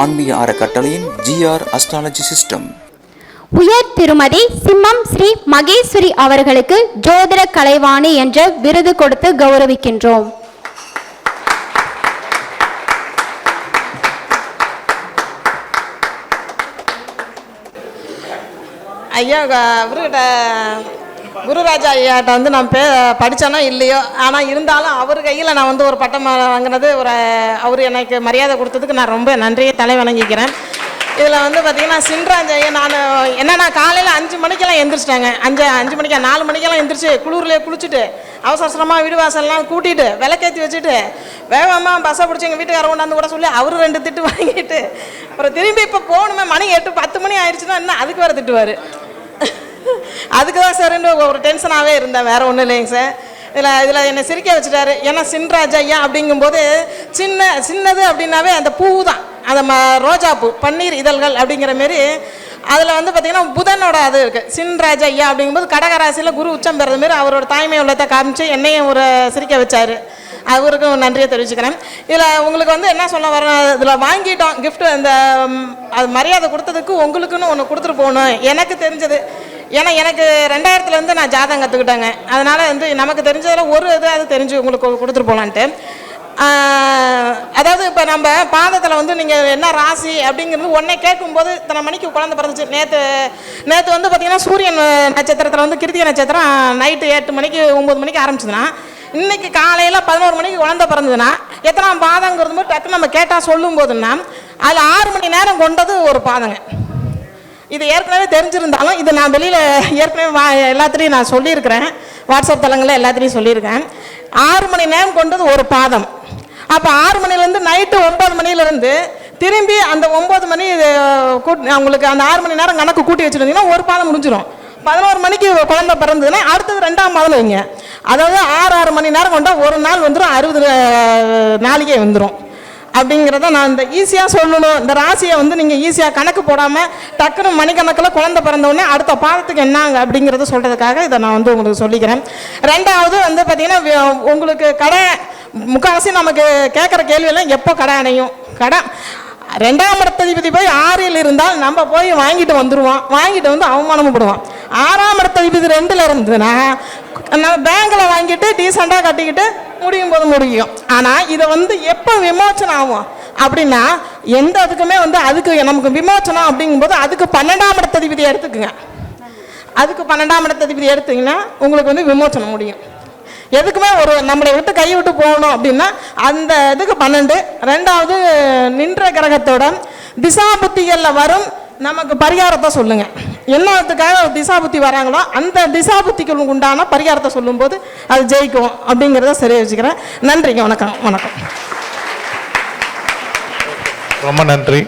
ஆன்மீக அறக்கட்டளையின் GR astrology system. உயர் திருமதி சிம்மம் ஸ்ரீ மகேஸ்வரி அவர்களுக்கு ஜோதிட கலைவாணி என்ற விருது கொடுத்து கௌரவிக்கின்றோம். ஐயா அவர்கிட்ட குருராஜா ஐயாட்ட வந்து நான் பே படித்தேனோ இல்லையோ ஆனால் இருந்தாலும் அவர் கையில் நான் வந்து ஒரு பட்டம் வாங்கினது ஒரு அவர் எனக்கு மரியாதை கொடுத்ததுக்கு நான் ரொம்ப நன்றியை தலை வணங்கிக்கிறேன். இதில் வந்து பார்த்திங்கன்னா சின்ராஜ் ஐயா நான் என்னென்னா காலையில் அஞ்சு மணிக்கெல்லாம் எந்திரிச்சிட்டாங்க. அஞ்சு அஞ்சு மணிக்கா நாலு மணிக்கெல்லாம் எந்திரிச்சு குளிர்லேயே குளிச்சுட்டு அவசர அவசரமாக வீடு வாசல்லாம் கூட்டிட்டு விளக்கேற்றி வச்சுட்டு வேகமாக பஸ்ஸை பிடிச்சி எங்கள் வீட்டுக்காரர் கொண்டாந்து கூட சொல்லி அவரு ரெண்டு திட்டு வாங்கிட்டு அப்புறம் திரும்பி இப்போ போகணுமே மணி எட்டு பத்து மணி ஆயிடுச்சுன்னா இன்னும் அதுக்கு வேறு திட்டுவார். அதுக்கு தான் சார்ன்னு ஒரு டென்ஷனாகவே இருந்தேன். வேறு ஒன்றும் இல்லைங்க சார் இதில் இதில் என்னை சிரிக்க வச்சுட்டாரு. ஏன்னா சின்ராஜ் ஐயா அப்படிங்கும்போது சின்ன சின்னது அப்படின்னாவே அந்த பூ தான் அந்த ம ரோஜா பூ பன்னீர் இதழ்கள் அப்படிங்கிற மாரி அதில் வந்து பார்த்திங்கன்னா புதனோட அது இருக்குது சின்ராஜ் ஐயா அப்படிங்கும்போது கடகராசியில் குரு உச்சம் பெறது மாரி அவரோட தாய்மை உள்ளத்தை காமிச்சு என்னையும் ஒரு சிரிக்க வச்சார். அவருக்கும் நன்றியை தெரிவிச்சுக்கிறேன். இதில் உங்களுக்கு வந்து என்ன சொல்ல வர இதில் வாங்கிட்டோம் கிஃப்ட்டு அந்த அது மரியாதை கொடுத்ததுக்கு உங்களுக்குன்னு ஒன்று கொடுத்துட்டு போகணும். எனக்கு தெரிஞ்சது. ஏன்னா எனக்கு ரெண்டாயிரத்துலேருந்து நான் ஜாதகம் கற்றுக்கிட்டேங்க அதனால் வந்து நமக்கு தெரிஞ்சதில் ஒரு இது அது தெரிஞ்சு உங்களுக்கு கொடுத்துட்டு போகலான்ட்டு அதாவது இப்போ நம்ம பாதத்தில் வந்து நீங்கள் என்ன ராசி அப்படிங்கிறது உடனே கேட்கும்போது இத்தனை மணிக்கு குழந்தை பிறந்துச்சு. நேற்று நேற்று வந்து பார்த்திங்கன்னா சூரியன் நட்சத்திரத்தில் வந்து கிருத்திகை நட்சத்திரம் நைட்டு எட்டு மணிக்கு ஒம்பது மணிக்கு ஆரம்பிச்சதுன்னா இன்றைக்கி காலையில் பதினோரு மணிக்கு குழந்தை பிறந்ததுன்னா எத்தனாம் பாதங்கிறது போது டக்குன்னு நம்ம கேட்டால் சொல்லும் போதுன்னா அதில் ஆறு மணி நேரம் கொண்டது ஒரு பாதங்க. இது ஏற்கனவே தெரிஞ்சிருந்தாலும் இது நான் வெளியில் ஏற்கனவே வா எல்லாத்துலேயும் நான் சொல்லியிருக்கிறேன். வாட்ஸ்அப் தளங்களில் எல்லாத்துலேயும் சொல்லியிருக்கேன். ஆறு மணி நேரம் கொண்டது ஒரு பாதம். அப்போ ஆறு மணிலேருந்து நைட்டு ஒம்பது மணிலேருந்து திரும்பி அந்த ஒம்பது மணி கூட் உங்களுக்கு அந்த ஆறு மணி நேரம் கணக்கு கூட்டி வச்சுருந்தீங்கன்னா ஒரு பாதம் முடிஞ்சிடும் பதினோரு மணிக்கு குழந்தை பிறந்ததுன்னா அடுத்தது ரெண்டாம் மாதம் வைங்க. அதாவது ஆறு ஆறு மணி நேரம் கொண்டா ஒரு நாள் வந்துடும் அறுபது நாளைக்கே வந்துடும் அப்படிங்கிறத நான் இந்த ஈஸியாக சொல்லணும். இந்த ராசியை வந்து நீங்கள் ஈஸியாக கணக்கு போடாமல் டக்குன்னு மணிக்கணக்கில் குழந்த பிறந்தவுடனே அடுத்த பாதத்துக்கு என்னங்க அப்படிங்கிறத சொல்கிறதுக்காக இதை நான் வந்து உங்களுக்கு சொல்லிக்கிறேன். ரெண்டாவது வந்து பார்த்திங்கன்னா உங்களுக்கு கடை முக்கால்வாசி நமக்கு கேட்குற கேள்வியெல்லாம் எப்போ கடை அணையும்? கடை ரெண்டாம் இடத்ததிபதி போய் ஆறில் இருந்தால் நம்ம போய் வாங்கிட்டு வந்துடுவோம் வாங்கிட்டு வந்து அவமானப்படுவோம் ஆறாம் இடத்ததிபதி ரெண்டில் இருந்ததுன்னா நம்ம கட்டிக்கிட்டு டீசெண்டாக கட்டிக்கிட்டு முடியும் போது முடியும். ஆனால் இதை வந்து எப்போ விமோச்சனம் ஆகும்? அப்படின்னா எந்த அதுக்குமே வந்து அதுக்கு நமக்கு விமோச்சனம் அப்படிங்கும்போது அதுக்கு பன்னெண்டாம் இடத்ததிபதி எடுத்துக்குங்க. அதுக்கு பன்னெண்டாம் இடத்ததிபதி எடுத்தீங்கன்னா உங்களுக்கு வந்து விமோச்சனம் முடியும். எதுக்குமே ஒரு நம்மளை விட்டு கை விட்டு போகணும் அப்படின்னா அந்த இதுக்கு பன்னெண்டு ரெண்டாவது நின்ற கிரகத்தோட திசா புத்திகளில் வரும் நமக்கு பரிகாரத்தை சொல்லுங்கள் என்னத்துக்காக திசா புத்தி வராங்களோ அந்த திசாபுத்திக்கு உண்டான பரிகாரத்தை சொல்லும்போது அது ஜெயிக்கும் அப்படிங்கிறத சரி வச்சுக்கிறேன் நன்றிங்க. வணக்கம். வணக்கம். ரொம்ப நன்றி.